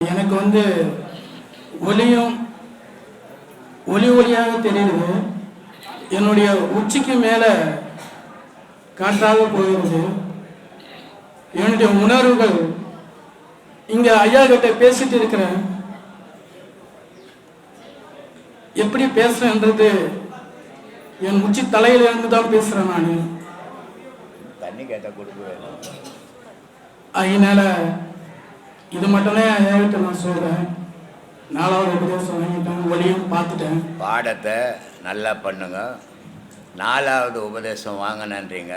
எனக்கு வந்து ஒளியும் ஒளி ஒளியாக தெரியுது. என்னுடைய உச்சிக்கு மேலே காற்றாக போகிறது. என்னுடைய உணர்வுகள் இங்கே ஐயா கிட்ட பேசிட்டு இருக்கிறேன். எப்படி பேசுறேன்றது என் உச்சி தலையில இருந்து தான் பேசுறேன் நான். தண்ணி கேட்டால் கொடுக்குறேன் அதனால இது மட்டும்தான் ஐயாவிட்ட நான் சொல்றேன். நாலாவது உபதேசம் வாங்கிட்டேன் ஒளியும் பார்த்துட்டேன். பாடத்தை நல்லா பண்ணுங்க. நாலாவது உபதேசம் வாங்கினன்றீங்க.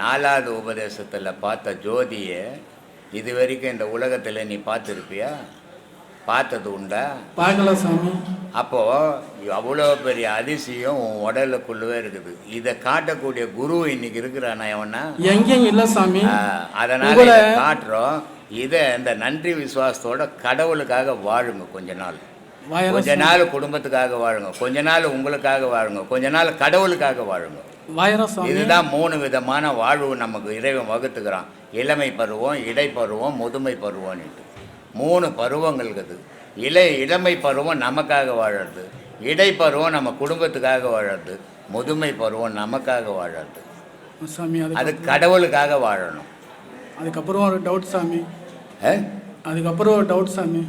நாலாவது உபதேசத்தில் பார்த்த ஜோதியை இது வரைக்கும் இந்த உலகத்தில் நீ பார்த்துருப்பியா? பார்த்தது உண்டா? பார்க்கல சாமி. அப்போது அவ்வளோ பெரிய அதிசயம் உன் உடலுக்குள்ளவே இருக்குது. இதை காட்டக்கூடிய குரு இன்னைக்கு இருக்கிறானா எவனா? எங்கேயும் இல்ல சாமி. அதனால காட்டுறோம். இதை இந்த நன்றி விசுவாசத்தோட கடவுளுக்காக வாழுங்க கொஞ்ச நாள். கொஞ்ச நாள் குடும்பத்துக்காக வாழுங்க. கொஞ்ச நாள் உங்களுக்காக வாழுங்க. கொஞ்ச நாள் கடவுளுக்காக வாழுங்க. இதுதான் மூணு விதமான வாழ்வு நமக்கு இறைவன் வகுத்துக்கிறான். இளமை பருவம் இடைப்பருவம் முதுமை பருவம்னுட்டு மூணு பருவங்கள் இருக்குது இளை இளமை பருவம் நமக்காக வாழறது. இடைப்பருவம் நம்ம குடும்பத்துக்காக வாழறது. முதுமை பருவம் நமக்காக வாழறது. அது கடவுளுக்காக வாழணும். அதுக்கப்புறம் ஒரு டவுட் சாமி? அதுக்கப்புறம் ஒரு டவுட் சாமி.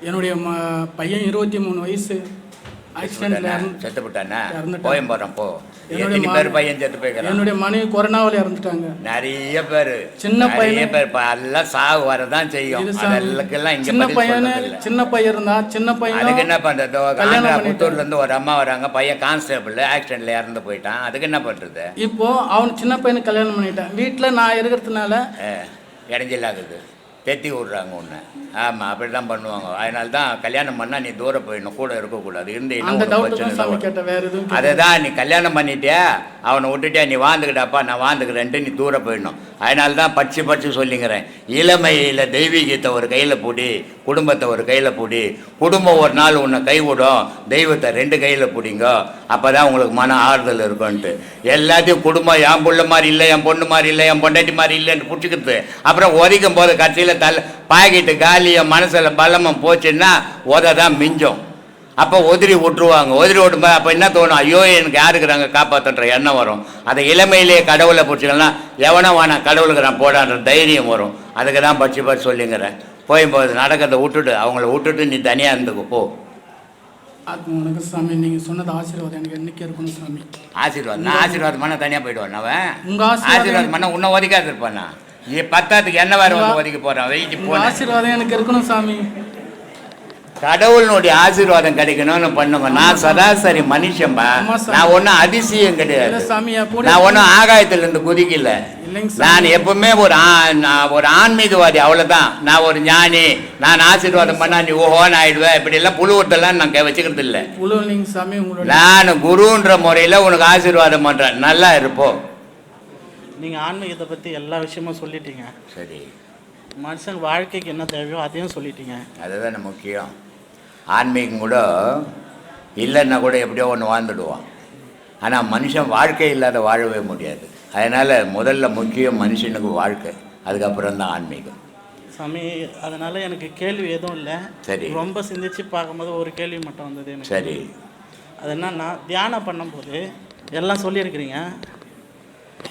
என்னுடைய ம பையன் இருபத்தி மூணு வயசு. ஆக்சிடென்ட்ல செத்து இறந்துட்டான். போயும் போகிறோம் போ. எத்தனை பேர் பையன் செத்து போய்க்கிறான் என்னுடைய மனைவி கொரோனாவில் இறந்துட்டாங்க. நிறைய பேர். சின்ன பையனு- பேர் எல்லாம் சாவு வரதான் செய்யும். அதெல்லாம் இங்க சின்ன பையனு. சின்ன பையன் இருந்தா சின்ன அதுக்கு பையன் என்ன பண்றது? கல்யாணம் ஆந்திரா பண்ணிட்டு- புத்தூர்ல இருந்து ஒரு அம்மா வராங்க. பையன் கான்ஸ்டபிள் ஆக்சிடென்ட்ல இறந்து போயிட்டான். அதுக்கு என்ன பண்றது? இப்போ அவன் சின்ன பையனுக்கு கல்யாணம் பண்ணிட்டான். வீட்டில் நான் இருக்கிறதுனால இடைஞ்சலாகுது தெத்தி விடுறாங்க உன்னை. ஆமா அப்படிதான் பண்ணுவாங்க. அதனால தான் கல்யாணம் பண்ணா நீ தூரம் போயிடணும் கூட இருக்கக்கூடாது. இருந்தீங்கன்னா பிரச்சனை தான் நீ கல்யாணம் பண்ணிட்டியா? அவனை விட்டுட்டியா? நீ வாழ்ந்துக்கிட்டாப்பா நான் வாழ்ந்துக்கிறேன்ட்டு நீ தூரம் போயிடணும். அதனால தான் படிச்சு படிச்சு சொல்லிங்கிறேன். இளமையில் தெய்வீகத்தை ஒரு கையில் பிடி குடும்பத்தை ஒரு கையில் பிடி குடும்பம் ஒரு நாள் உன்னை கைவிடும் தெய்வத்தை ரெண்டு கையில் பிடிங்க அப்போ தான் உங்களுக்கு மன ஆறுதல் இருக்கும்ன்ட்டு. எல்லாத்தையும் குடும்பம் என் புள்ள மாதிரி இல்லை என் பொண்ணு மாதிரி இல்லை என் பொண்டாட்டி மாதிரி இல்லைன்னு பிடிச்சிக்கிறது. அப்புறம் உதைக்கும் போது கடைசியில் தள்ள பாக்கெட்டு காலியும் மனசில் பலமும் போச்சுன்னா உதை தான் மிஞ்சும். அப்போ உதிரி விட்டுருவாங்க உதிரி விட்டும்போது அப்போ என்ன தோணும்? ஐயோ எனக்கு யாருக்குறாங்க காப்பாற்றுன்ற எண்ணம் வரும். அதை இளமையிலேயே கடவுளை பிடிச்சிக்கலாம் எவனோ வேணாம் கடவுளுக்கு நான் போடான்ற தைரியம் வரும். அதுக்கு தான் பட்சி பட்சி சொல்லிங்கிறேன். போகும்போது நடக்கிறத விட்டுட்டு அவங்கள விட்டுட்டு நீ தனியாக இருந்துக்கு போ. உனக்கு சாமி நீங்க சொன்னது ஆசீர்வாதம். எனக்கு என்னைக்கு இருக்கணும் சாமி. ஆசீர்வாதம்? நான் ஆசீர்வாதம் பண்ண தனியாக போயிடுவான் அவன்? உங்க ஆசீர்வாதம் பண்ண உன்னை ஒதுக்காது இருப்பானா? நீ பத்தாத்துக்கு என்ன வேறு வந்து ஒதுக்கி போகிறான் வெயிட்டு போன ஆசீர்வாதம் எனக்கு இருக்கணும் சாமி. கடவுளுடைய ஆசீர்வாதம் கிடைக்கணும்னு பண்ணுங்க. நான் சராசரி மனுஷன்பா. நான் ஒன்றும் அதிசயம் கிடையாது. நான் ஒன்றும் ஆகாயத்துல இருந்து குதிக்கல நான் எப்பவுமே ஒரு ஒரு ஆன்மீகவாதி அவ்வளவுதான். நான் ஒரு ஞானி. நான் ஆசீர்வாதம் பண்ணா நீ ஓஹோன்னு ஆயிடுவேன் இப்படி எல்லாம் புழுவத்தெல்லாம் நான் கே- வச்சுக்கிறது இல்லை நான் குருன்ற முறையில உனக்கு ஆசீர்வாதம் பண்றேன். நல்லா இருப்போம். நீங்க ஆன்மீகத்தை பத்தி எல்லா விஷயமும் சொல்லிட்டீங்க. சரி. மனுஷன் வாழ்க்கைக்கு என்ன தேவையோ அதையும் சொல்லிட்டீங்க. அதுதானே முக்கியம். ஆன்மீகம் கூட இல்லைன்னா கூட எப்படியோ ஒன்று வாழ்ந்துடுவான். ஆனால் மனுஷன் வாழ்க்கை இல்லாத வாழவே முடியாது. அதனால் முதல்ல முக்கியம் மனுஷனுக்கு வாழ்க்கை. அதுக்கப்புறம் தான் ஆன்மீகம். சாமி அதனால எனக்கு கேள்வி எதுவும் இல்லை. சரி. ரொம்ப சிந்திச்சு பார்க்கும்போது ஒரு கேள்வி மட்டும் வந்தது எனக்கு. சரி. அது என்னன்னா தியானம் பண்ணும்போது எல்லாம் சொல்லியிருக்கிறீங்க.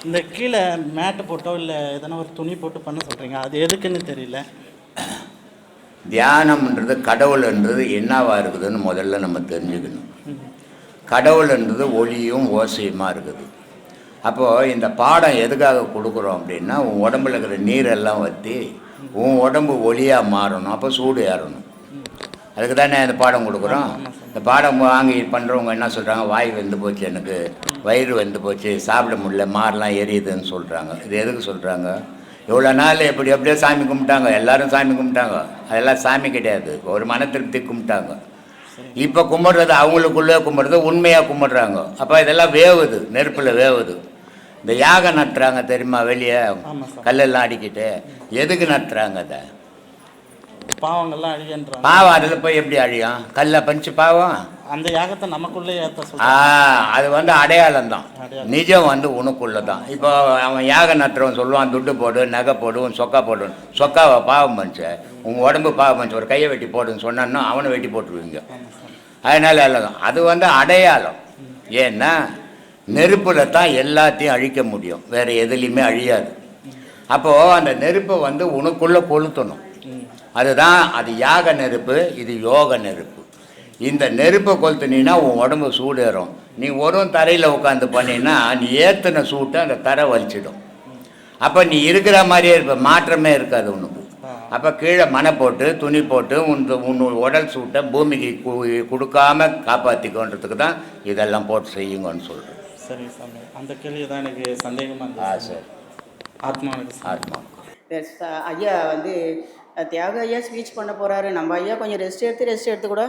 இந்த கீழே மேட்டு போட்டோ இல்லை எதனா ஒரு துணி போட்டு பண்ண சொல்கிறீங்க அது எதுக்குன்னு தெரியல. தியானம்ன்றது கடவுள்ன்றது என்னவா இருக்குதுன்னு முதல்ல நம்ம தெரிஞ்சுக்கணும். கடவுள்ன்றது ஒளியும் ஓசையுமா இருக்குது. அப்போது இந்த பாடம் எதுக்காக கொடுக்குறோம் அப்படின்னா உன் உடம்புல இருக்கிற நீரெல்லாம் வற்றி உன் உடம்பு ஒளியாக மாறணும் அப்போ சூடு ஏறணும். அதுக்கு தானே இந்த பாடம் கொடுக்குறோம். இந்த பாடம் வாங்கி பண்ணுறவங்க என்ன சொல்கிறாங்க வாய் வெந்து போச்சு எனக்கு. வயிறு வெந்து போச்சு. சாப்பிட முடியல. மாரெலாம் எரியுதுன்னு சொல்கிறாங்க இது எதுக்கு சொல்கிறாங்க இவ்வளோ நாள் எப்படி எப்படியோ சாமி கும்பிட்டாங்க. எல்லாரும் சாமி கும்பிட்டாங்க. அதெல்லாம் சாமி கிடையாது. ஒரு மன திருப்தி கும்பிட்டாங்க. இப்போ கும்பிட்றது அவங்களுக்குள்ளே கும்பிட்றது உண்மையாக கும்பிட்றாங்க. அப்போ இதெல்லாம் வேவுது. நெருப்பில் வேவுது. இந்த யாகம் நட்டுறாங்க தெரியுமா வெளியே? கல்லெல்லாம் அடிக்கிட்டு. எதுக்கு நட்டுறாங்க அதை? பாவங்கள்லாம் அழியன்றாங்க. பாவம் அதில் போய் எப்படி அழியும்? கல்லை பறிச்சு பாவம்? அந்த யாகத்தை நமக்குள்ளே ஏற்ற அது வந்து அடையாளம். தான். நிஜம் வந்து உனக்குள்ள தான் இப்போ அவன் யாக நட்டுறவன் சொல்லுவான் துட்டு போடு நகை போடு உன் சொக்கா போடு. சொக்காவை பாவம் பண்ணிச்சு உன் உடம்பு பாவம் பண்ணிச்சு ஒரு கையை வெட்டி போடுன்னு சொன்னான்னா அவனை வெட்டி போட்டுருவீங்க. அதனால எல்லாம் அது வந்து அடையாளம். ஏன்னா நெருப்பில் தான் எல்லாத்தையும் அழிக்க முடியும். வேற எதுலேயுமே அழியாது. அப்போது அந்த நெருப்பை வந்து உனக்குள்ளே கொளுத்தணும். அதுதான் அது யாக நெருப்பு இது யோக நெருப்பு. இந்த நெருப்பை கொளுத்துனீன்னா உன் உடம்பு சூடேறும். நீ ஒரு தரையில் உட்காந்து பண்ணினா நீ ஏற்றின சூட்டை அந்த தரை வலிச்சிடும். அப்போ நீ இருக்கிற மாதிரியே இருப்ப மாற்றமே இருக்காது உனக்கு. அப்போ கீழே மனை போட்டு துணி போட்டு உன் உன் உடல் சூட்டை பூமிக்கு கொடுக்காம காப்பாற்றிக்கோன்றதுக்கு தான் இதெல்லாம் போட்டு செய்யுங்கன்னு சொல்கிறேன் சரி சாமி அந்த கேள்வி தான் எனக்கு சந்தேகமாக ஆ சரி. ஆத்மாவுக்கு. ஆத்மா ஐயா வந்து தியாக ஐயா ஸ்பீச் பண்ண போகிறாரு நம்ம ஐயா கொஞ்சம் ரெஸ்ட் எடுத்து ரெஸ்ட் எடுத்து கூட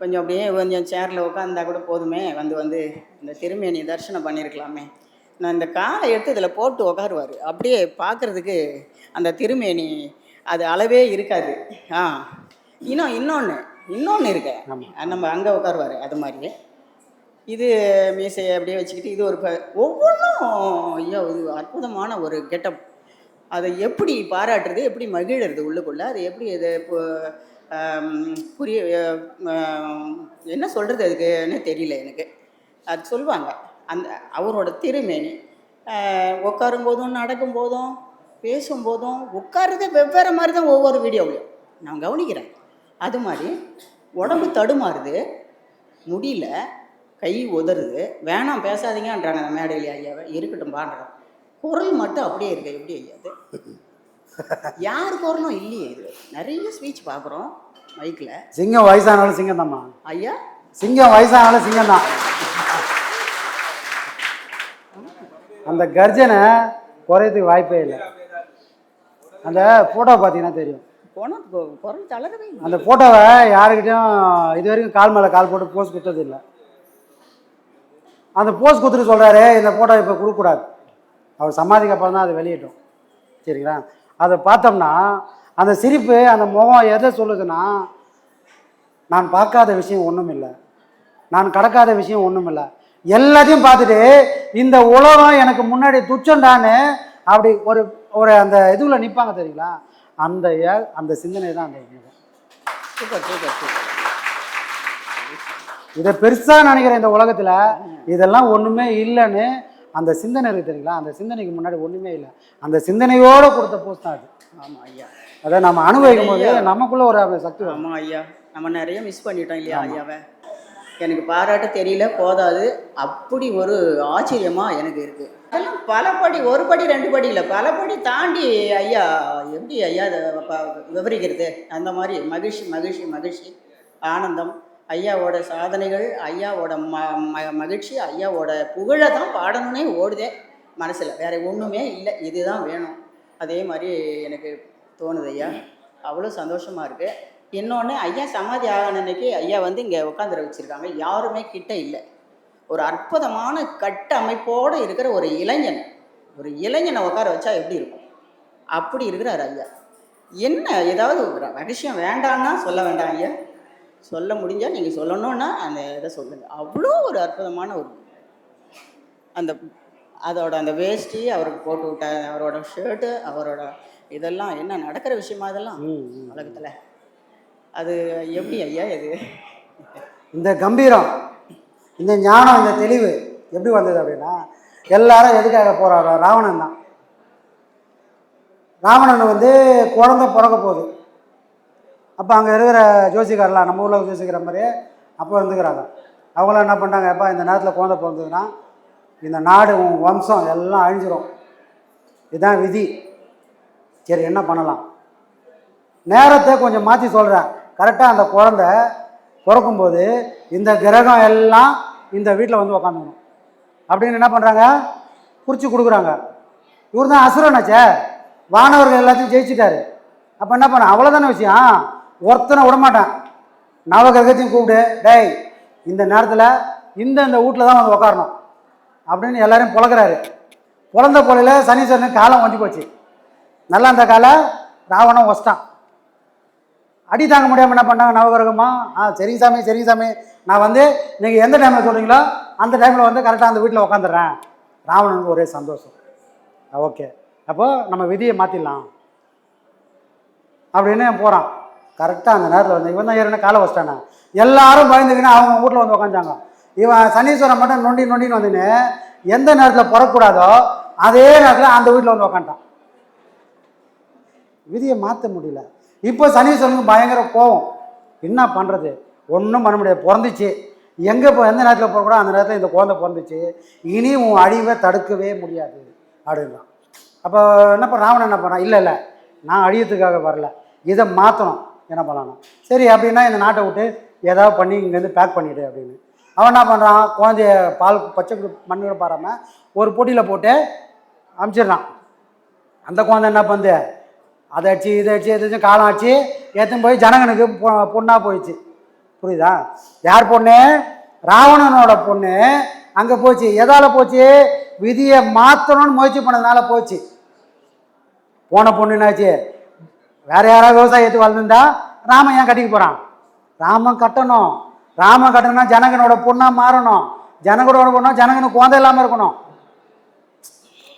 கொஞ்சம் அப்படியே கொஞ்சம் சேரில் உட்காந்தா கூட போதுமே. வந்து வந்து இந்த திருமேனி தரிசனம் பண்ணியிருக்கலாமே நான் இந்த காலை எடுத்து இதில் போட்டு உட்காருவார் அப்படியே பார்க்குறதுக்கு அந்த திருமேனி அது அளவே இருக்காது. ஆ இன்னும் இன்னொன்று இன்னொன்று இருக்கு. நம்ம அங்கே உட்காருவார் அது மாதிரி இது மீசையை அப்படியே வச்சுக்கிட்டு இது ஒரு ஒவ்வொன்றும் ஐயோ இது அற்புதமான ஒரு கெட்டப். அதை எப்படி பாராட்டுறது எப்படி மகிழறது உள்ளுக்குள்ளே? அது எப்படி அதை இப்போ புரிய என்ன சொல்கிறது அதுக்குன்னு தெரியல எனக்கு. அது சொல்லுவாங்க. அந்த அவரோட திருமேனி உட்காரும் போதும் நடக்கும் போதும் பேசும்போதும் உட்காருறதே வெவ்வேறு மாதிரி தான் ஒவ்வொரு வீடியோவிலையும். நான் கவனிக்கிறேன். அது மாதிரி உடம்பு தடுமாறுது முடியல கை உதறுது. வேணாம் பேசாதீங்கன்றாங்க அந்த மேடையில் ஐயாவை. இருக்கட்டும் பாடுறோம். குரல் மட்டும் அப்படியே இருக்கு? எப்படி ஐயா அது? யார் குரலும் இல்லையே இது. நிறைய ஸ்பீச் பார்க்குறோம் மைக்கில் சிங்கம் வயசானாலும் சிங்கம் தான்மா ஐயா? சிங்கம் வயசானாலும் சிங்கம் தான் அந்த கர்ஜனை குறையதுக்கு வாய்ப்பே இல்லை. அந்த ஃபோட்டோ பார்த்தீங்கன்னா தெரியும். அந்த ஃபோட்டோவை யாருக்கிட்டையும் இது வரைக்கும் கால் மேலே கால் போட்டு போஸ் கொடுத்தது இல்லை. அந்த போஸ் கொடுத்துட்டு சொல்கிறாரு இந்த ஃபோட்டோ இப்போ கொடுக்கக்கூடாது. அவர் சமாதிக்கு அப்புறம் தான் அதை வெளியிட்டோம். சரிங்களா? அதை பார்த்தோம்னா அந்த சிரிப்பு அந்த முகம் எதை சொல்லுதுன்னா நான் பார்க்காத விஷயம் ஒன்றும் இல்லை. நான் கடக்காத விஷயம் ஒன்றும் இல்லை. எல்லாத்தையும் பார்த்துட்டு இந்த உலகம் எனக்கு முன்னாடி துச்சண்டான்னு அப்படி ஒரு ஒரு அந்த இதுவில் நிற்பாங்க தெரியுங்களா? அந்த ஏ- அந்த சிந்தனை தான் அந்த. Super super super. இதை பெருசாக நினைக்கிற இந்த உலகத்தில். இதெல்லாம் ஒன்றுமே இல்லைன்னு அந்த சிந்தனை இருக்கு தெரியுங்களா? அந்த சிந்தனைக்கு முன்னாடி ஒன்றுமே இல்லை. அந்த சிந்தனையோடு கொடுத்த போஸ்ட் தான் அது. ஆமாம் ஐயா. அதை நம்ம அனுபவிக்கும் போது நமக்குள்ள ஒரு சக்தி ஆமாம் ஐயா. நம்ம நிறைய மிஸ் பண்ணிட்டோம் இல்லையா ஐயாவை? எனக்கு பாராட்ட தெரியல போதாது. அப்படி ஒரு ஆச்சரியமா எனக்கு இருக்கு. அதெல்லாம் பல படி ஒரு படி ரெண்டு படி இல்லை. பல படி தாண்டி ஐயா எப்படி ஐயா விவரிக்கிறது? அந்த மாதிரி மகிழ்ச்சி மகிழ்ச்சி மகிழ்ச்சி ஆனந்தம். ஐயாவோட சாதனைகள் ஐயாவோட ம ம- மகிழ்ச்சி ஐயாவோட புகழை தான் பாடணுன்னே ஓடுதே மனசில். வேற ஒன்றுமே இல்லை. இதுதான் வேணும். அதே மாதிரி எனக்கு தோணுது ஐயா. அவ்வளோ சந்தோஷமாக இருக்குது இன்னொன்று ஐயா சமாதி ஆகன அன்னைக்கு ஐயா வந்து இங்கே உட்காந்துர வச்சுருக்காங்க. யாருமே கிட்ட இல்லை. ஒரு அற்புதமான கட்டமைப்போடு இருக்கிற ஒரு இளைஞன். ஒரு இளைஞனை உட்கார வச்சா எப்படி இருக்கும்? அப்படி இருக்கிறார் ஐயா. என்ன ஏதாவது ரகசியம் வேண்டான்னா சொல்ல வேண்டாம் ஐயா? சொல்ல முடிஞ்சால் நீங்கள் சொல்லணுன்னா அந்த இதை சொல்லுங்கள் அவ்வளோ ஒரு அற்புதமான ஒரு அந்த அதோட அந்த வேஷ்டி அவருக்கு போட்டு விட்ட அவரோட ஷர்ட்டு அவரோட இதெல்லாம் என்ன நடக்கிற விஷயமா இதெல்லாம் உலகத்தில். அது எப்படி ஐயா இது? இந்த கம்பீரம் இந்த ஞானம் இந்த தெளிவு எப்படி வந்தது அப்படின்னா எல்லாரும் எதுக்காக போறாரோ ராவணன் தான். ராவணன் வந்து குழந்தை பிறக்க போகுது. அப்போ அங்கே இருக்கிற ஜோசிக்காரெலாம் நம்ம ஊரில் ஜோசிக்கிற மாதிரியே அப்போ இருந்துக்கிறாங்க. அவங்களாம் என்ன பண்ணுறாங்க எப்பா இந்த நேரத்தில் குழந்தை பிறந்ததுன்னா இந்த நாடு உன் வம்சம் எல்லாம் அழிஞ்சிரும். இதுதான் விதி. சரி என்ன பண்ணலாம்? நேரத்தை கொஞ்சம் மாற்றி சொல்கிறேன் கரெக்டாக அந்த குழந்தை பிறக்கும்போது இந்த கிரகம் எல்லாம் இந்த வீட்டில் வந்து உக்காந்துக்கணும். அப்படின்னு என்ன பண்ணுறாங்க குறித்து கொடுக்குறாங்க. இவர் தான் அசுரனாச்சே வானவர்கள் எல்லாத்தையும் ஜெயிச்சிட்டாரு. அப்போ என்ன பண்ண அவ்வளோதானே விஷயம்? ஒருத்தனை விடமாட்டான். நவகிரகத்தையும் கூப்பிடு டேய் இந்த நேரத்தில் இந்த இந்த வீட்டில் தான் வந்து உக்காரணும். அப்படின்னு எல்லாரையும் புழக்கிறாரு புலந்த போலையில் சனீஸ்வரனுக்கு காலம் ஒஞ்சி போச்சு. நல்லா அந்த காலை ராவணம் ஒஸ்தான் அடி தாங்க முடியாமல் என்ன பண்ணாங்க நவகிரகமா? ஆ சரிங்க சாமி சரிங்க சாமி. நான் வந்து நீங்கள் எந்த டைமில் சொல்கிறீங்களோ அந்த டைமில் வந்து கரெக்டாக அந்த வீட்டில் உட்காந்துடுறேன் ராவணனுக்கு ஒரே சந்தோஷம். ஓகே அப்போது நம்ம விதியை மாற்றிடலாம் அப்படின்னு போகிறான் கரெக்டாக அந்த நேரத்தில் வந்து இவன் தான் ஏறின காலை வச்சிட்டானே? எல்லாரும் பயந்துக்கின்னு அவங்க வீட்டில் வந்து உக்காந்தாங்க இவன் சனீஸ்வரன் மட்டும் நொண்டி நொண்டின்னு வந்துன்னு எந்த நேரத்தில் புறக்கூடாதோ அதே நேரத்தில் அந்த வீட்டில் வந்து உட்காந்துட்டான் விதியை மாற்ற முடியல. இப்போ சனீஸ்வரனுக்கு பயங்கர கோவம். என்ன பண்ணுறது ஒன்றும் பண்ண முடியாது. பிறந்துச்சு. எங்கே இப்போ எந்த நேரத்தில் பிறக்கூடோ அந்த நேரத்தில் இந்த குழந்தை பிறந்துச்சு. இனி உன் அழிவை தடுக்கவே முடியாது. அப்படின்றான். அப்போ என்ன பண்ண ராவணன் என்ன பண்ணான் இல்லை இல்லை. நான் அழியத்துக்காக வரல. இதை மாற்றணும் என்ன பண்ணலாம்? சரி அப்படின்னா இந்த நாட்டை விட்டு ஏதாவது பண்ணி இங்கேருந்து பேக் பண்ணிவிடு அப்படின்னு. அவன் என்ன பண்ணுறான் குழந்தைய பால் பச்சை குடு- பாராமல் ஒரு போட்டியில் போட்டு அமுச்சிடுறான். அந்த குழந்தை என்ன பண்ணுது அதை அடிச்சு இதை அடிச்சு இதை அடிச்சு காலம் ஆச்சு ஏற்றுன்னு போய் ஜனகனுக்கு பொ- பொண்ணாக போயிடுச்சு. புரியுதா? யார் பொண்ணு? ராவணனோட பொண்ணு. அங்கே போச்சு. எதால் போச்சு? விதியை மாற்றணும்னு முயற்சி பண்ணதுனால போச்சு. போன பொண்ணு என்னாச்சு? வேற யாராவது விவசாயத்துக்கு வளர்ந்துருந்தா ராமன் ஏன் கட்டிக்க போகிறான் ராமன் கட்டணும். ராமன் கட்டணும்னா ஜனகனோட பொண்ணாக மாறணும். ஜனகனோட பொண்ணா ஜனகனுக்கு குழந்தை இல்லாமல் இருக்கணும்.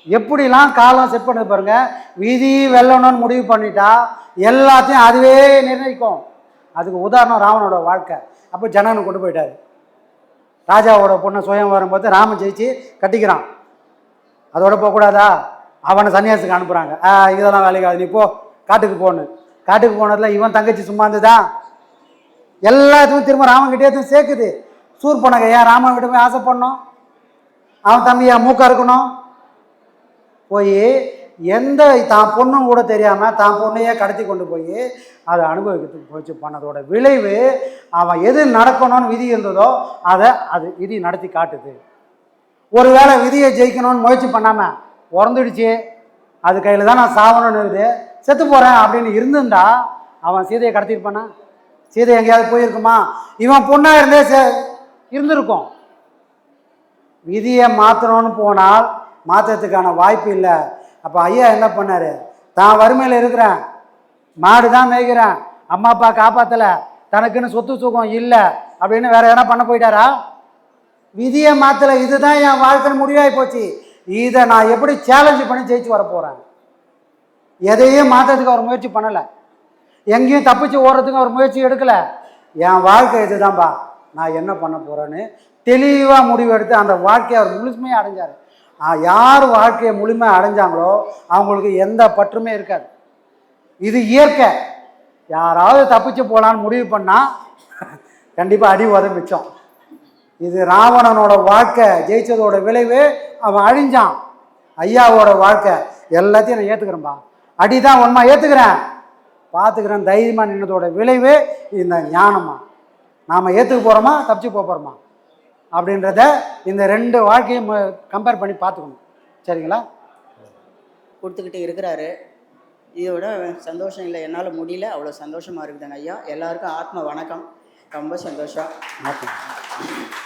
எப்படிலாம் காலம் செட் பண்ணது பாருங்க. விதி வெல்லணும்னு முடிவு பண்ணிட்டா எல்லாத்தையும் அதுவே நிர்ணயிக்கும். அதுக்கு உதாரணம் ராவனோட வாழ்க்கை. அப்போ ஜனகனை கொண்டு போயிட்டார். ராஜாவோட பொண்ணை சுயம் வரும்போது ராமன் ஜெயிச்சு கட்டிக்கிறான். அதோட போகக்கூடாதா? அவனை சன்னியாசத்துக்கு அனுப்புகிறாங்க ஆ இதெல்லாம் வேலைக்காது நீ போ. காட்டுக்கு போகணும். காட்டுக்கு போனதில் இவன் தங்கச்சி சும்மா இருந்ததா? எல்லாத்துக்கும் திரும்ப ராமன் கிட்டே சேர்க்குது. சூர் பண்ணங்க. ஏன் ராமன் கிட்ட போய் ஆசைப்படணும்? அவன் தம்பியா மூக்கா இருக்கணும்? போய் எந்த தான் பொண்ணும் கூட தெரியாமல் தான் பொண்ணையே கடத்தி கொண்டு போய் அதை அனுபவிக்கிறதுக்கு போச்சு பண்ணதோட விளைவு அவன் எது நடக்கணும்னு விதி இருந்ததோ அதை அது விதி நடத்தி காட்டுது. ஒருவேளை விதியை ஜெயிக்கணும்னு முயற்சி பண்ணாமல் உறந்துடுச்சு. அது கையில் தான் நான் சாவணும்னு இருக்குது. செத்து போகிறேன் அப்படின்னு இருந்திருந்தா அவன் சீதையை கடத்திருப்பானா சீதை எங்கேயாவது போயிருக்குமா? இவன் பொண்ணாக இருந்தே சே இருந்திருக்கும். விதியை மாற்றணும்னு போனால் மாற்றத்துக்கான வாய்ப்பு இல்லை. அப்போ ஐயா என்ன பண்ணார்? தான் வறுமையில் இருக்கிறேன். மாடு தான் மேய்க்கிறேன். அம்மா அப்பா காப்பாற்றலை தனக்குன்னு சொத்து சுகம் இல்லை. அப்படின்னு வேற எதனா பண்ண போயிட்டாரா? விதியை மாற்றலை இதுதான் என் வாழ்க்கை முடிவாகி போச்சு. இதை நான் எப்படி சேலஞ்சு பண்ணி ஜெயிச்சு வர போகிறேன் எதையும் மாற்றத்துக்கு அவர் முயற்சி பண்ணலை. எங்கேயும் தப்பிச்சு ஓடுறதுக்கு அவர் முயற்சி எடுக்கலை. என் வாழ்க்கை இதுதான்ப்பா நான் என்ன பண்ண போகிறேன்னு தெளிவாக முடிவெடுத்து அந்த வாழ்க்கையை அவர் முழுமையாக அடைஞ்சார். யார் வாழ்க்கையை முழுமையாக அடைஞ்சாங்களோ அவங்களுக்கு எந்த பற்றுமே இருக்காது. இது இயற்கை. யாராவது தப்பிச்சு போகலான்னு முடிவு பண்ணால் கண்டிப்பாக அடி உத மிச்சம். இது ராவணனோட வாழ்க்கை ஜெயிச்சதோட விளைவு அவன் அழிஞ்சான். ஐயாவோட வாழ்க்கை எல்லாத்தையும் நான் ஏற்றுக்கிறேன்பா அடி தான் உண்மை ஏற்றுக்கிறேன் பார்த்துக்கிறேன் தைரியமாக நின்னதோட விளைவு இந்த ஞானமா நாம் ஏற்றுக்க போகிறோமா தப்பிச்சு போக போகிறோமா அப்படின்றத இந்த ரெண்டு வாழ்க்கையும் கம்பேர் பண்ணி பார்த்துக்கணும் சரிங்களா? கொடுத்துக்கிட்டு இருக்கிறாரு. இதோட சந்தோஷம் இல்லை என்னால் முடியல. அவ்வளோ சந்தோஷமாக இருக்குதுங்க ஐயா. எல்லாருக்கும் ஆத்ம வணக்கம். ரொம்ப சந்தோஷம். வணக்கம்